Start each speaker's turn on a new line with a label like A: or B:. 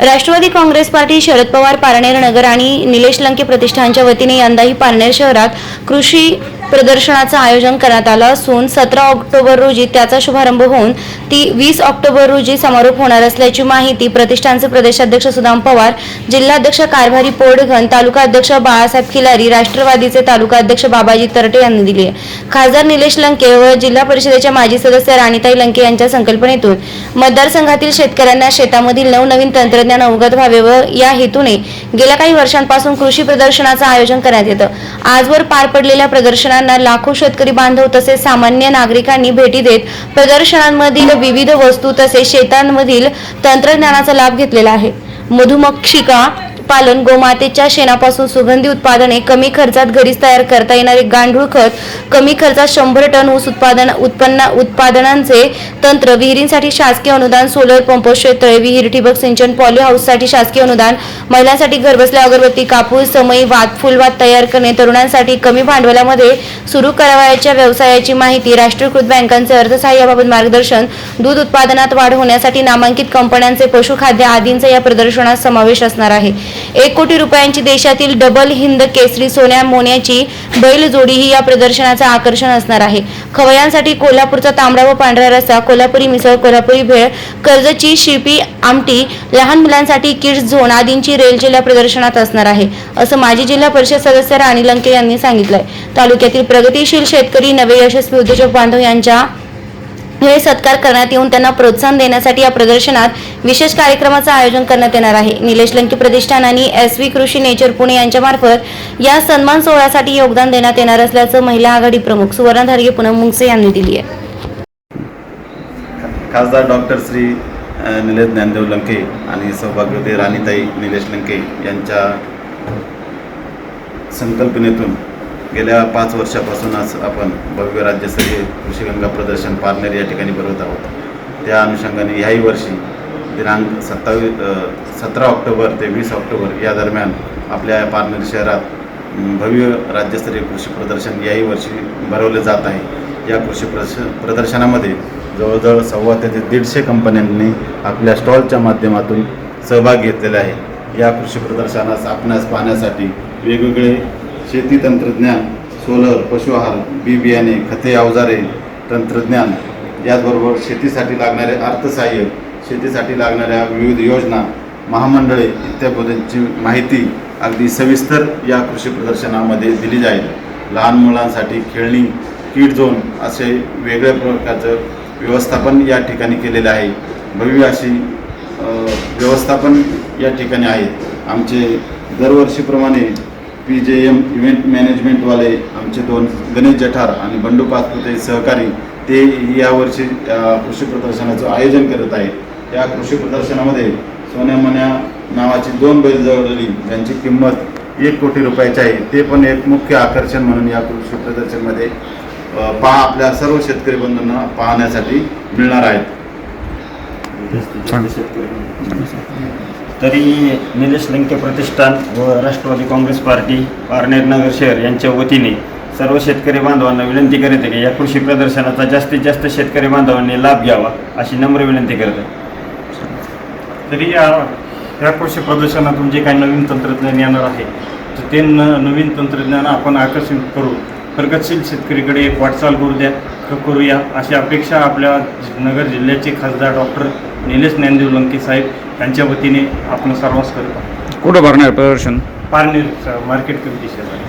A: Rashtrawadi Congress party Sharad Pawar Parner Nagar आणि निलेश लंके प्रतिष्ठानच्या वतीने यंदाही पारनेर शहरात कृषी प्रदर्शनाचं आयोजन करण्यात आलं असून सतरा ऑक्टोबर रोजी त्याचा शुभारंभ होऊन ती वीस ऑक्टोबर रोजी समारोप होणार असल्याची माहिती प्रतिष्ठानचे प्रदेशाध्यक्ष सुदाम पवार जिल्हाध्यक्ष कारभारी पोडघन तालुका अध्यक्ष बाळासाहेब खिलारी राष्ट्रवादीचे तालुका अध्यक्ष बाबाजी तरटे यांनी दिली खासदार निलेश लंके व जिल्हा परिषदेच्या माजी सदस्य राणीताई लंके यांच्या संकल्पनेतून मतदारसंघातील शेतकऱ्यांना शेतामधील नवनवीन तंत्रज्ञान अवगत व्हावे व या हेतूने गेल्या काही वर्षांपासून कृषी प्रदर्शनाचं आयोजन करण्यात येतं. आजवर पार पडलेल्या प्रदर्शनांना लाखो शेतकरी बांधव तसेच सामान्य नागरिकांनी भेटी देत प्रदर्शनांमधील विविध वस्तू तसेच शेतांमधील तंत्रज्ञानाचा लाभ घेतलेला आहे. मधुमक्षिका पालन गोमातेच्या शेणापासून सुगंधी उत्पादने कमी खर्चात घरीच तयार करता येणारे गांडूळ खत कमी खर्चात शंभर टन ऊस उत्पादन उत्पन्न उत्पादनांचे तंत्र विहिरींसाठी शासकीय अनुदान सोलर पंप क्षेत्र विहीर ठिबक सिंचन पॉली हाऊससाठी शासकीय अनुदान महिलांसाठी घरबसल्या अगरबत्ती कापूस समयी वात फुलवाद तयार करणे तरुणांसाठी कमी भांडवलामध्ये सुरू करावयाच्या व्यवसायाची माहिती राष्ट्रीयकृत बँकांचे अर्थसहाय्याबाबत मार्गदर्शन दूध उत्पादनात वाढ होण्यासाठी नामांकित कंपन्यांचे पशुखाद्य आदींचा या प्रदर्शनात समावेश असणार आहे. एक कोटी रुपयांची देशातील डबल हिंद केसरी सोन्या मोन्याची बैल जोडी ही या प्रदर्शनाचं आकर्षण असणार आहे. खवयांसाठी कोल्हापूरचा तांबडा व पांढरा रस्सा कोल्हापुरी मिसळ कोल्हापुरी भेळ कर्जची शिपी आमटी लहान मुलांसाठी किड्स झोन आदींची रेलचेल या प्रदर्शनात असणार आहे असं माजी जिल्हा परिषद सदस्य राणी लंके यांनी सांगितलंय. तालुक्यातील प्रगतिशील शेतकरी नवे यशस्वी उद्योजक बांधव यांच्या हे सत्कार करण्यात येऊन त्यांना प्रोत्साहन देण्यासाठी या प्रदर्शनात विशेष कार्यक्रमाचं आयोजन करण्यात येणार आहे. निलेश लंकी प्रतिष्ठान आणि S V Krishi nature Pune यांच्यामार्फत या सन्मान सोहळ्यासाठी योगदान देण्यात येणार असल्याचं महिला आघाडी प्रमुख सुवर्ण धारगे पूनम मुंगसे यांनी दिली आहे.
B: खासदार डॉक्टर श्री निलेश ज्ञानदेव लंके आणि सौभाग्यवती राणीताई निलेश लंके यांच्या संकल्पनेतून गेल्या पाच वर्षापासूनच आपण भव्य राज्यस्तरीय कृषीगंगा प्रदर्शन पार्लर या ठिकाणी भरवत आहोत. त्या अनुषंगाने ह्याही वर्षी दिनांक सत्तावीस सतरा ऑक्टोबर ते वीस ऑक्टोबर या दरम्यान आपल्या या शहरात भव्य राज्यस्तरीय कृषी प्रदर्शन याही वर्षी भरवले जात आहे. या कृषी प्रदर्श प्रदर्शनामध्ये जवळजवळ सव्वा ते दीडशे कंपन्यांनी आपल्या स्टॉलच्या माध्यमातून सहभाग घेतलेला आहे. या कृषी प्रदर्शनास आपणास पाहण्यासाठी वेगवेगळे शेती तंत्रज्ञान सोलर पशुआहार बी बियाणे खते अवजारे तंत्रज्ञान याचबरोबर शेतीसाठी लागणारे अर्थसहाय्य शेतीसाठी लागणाऱ्या विविध योजना महामंडळे इत्यादींची माहिती अगदी सविस्तर या कृषी प्रदर्शनामध्ये दिली जाईल. लहान मुलांसाठी खेळणी किड झोन असे वेगळ्या प्रकारचं व्यवस्थापन या ठिकाणी केलेलं आहे. भव्य अशी व्यवस्थापन या ठिकाणी आहे. आमचे दरवर्षीप्रमाणे पी जे एम इव्हेंट मॅनेजमेंटवाले आमचे दोन गणेश जठार आणि बंडू पाचपुते सहकारी ते यावर्षी कृषी प्रदर्शनाचं आयोजन करत आहे या कृषी प्रदर्शनामध्ये सोन्यामन्या नावाची दोन बैल जवळली ज्यांची किंमत एक कोटी रुपयाची आहे ते पण एक मुख्य आकर्षण म्हणून या कृषी प्रदर्शनमध्ये पहा आपल्या सर्व शेतकरी बंधूंना पाहण्यासाठी मिळणार आहेत.
C: तरी निलेश लंके प्रतिष्ठान व राष्ट्रवादी काँग्रेस पार्टी पारनेर नगर शहर यांच्या वतीने सर्व शेतकरी बांधवांना विनंती करत आहे की या कृषी प्रदर्शनाचा जास्तीत जास्त शेतकरी बांधवांनी लाभ घ्यावा अशी नम्र विनंती करत. आहे
D: तरी या या कृषी प्रदर्शनातून जे काही नवीन तंत्रज्ञान येणार आहे तर ते न नवीन तंत्रज्ञान आपण आकर्षित करू. प्रगतशील शेतकरीकडे एक वाटचाल करू द्या करूया. अशी अपेक्षा आपल्या नगर जिल्ह्याचे खासदार डॉक्टर निलेश ज्ञानदेव लंके साहेब यांच्या वतीने आपण सर्वांस करतो.
E: कुठं भरणार प्रदर्शन?
D: पारनेर मार्केट कमिटी शेजारी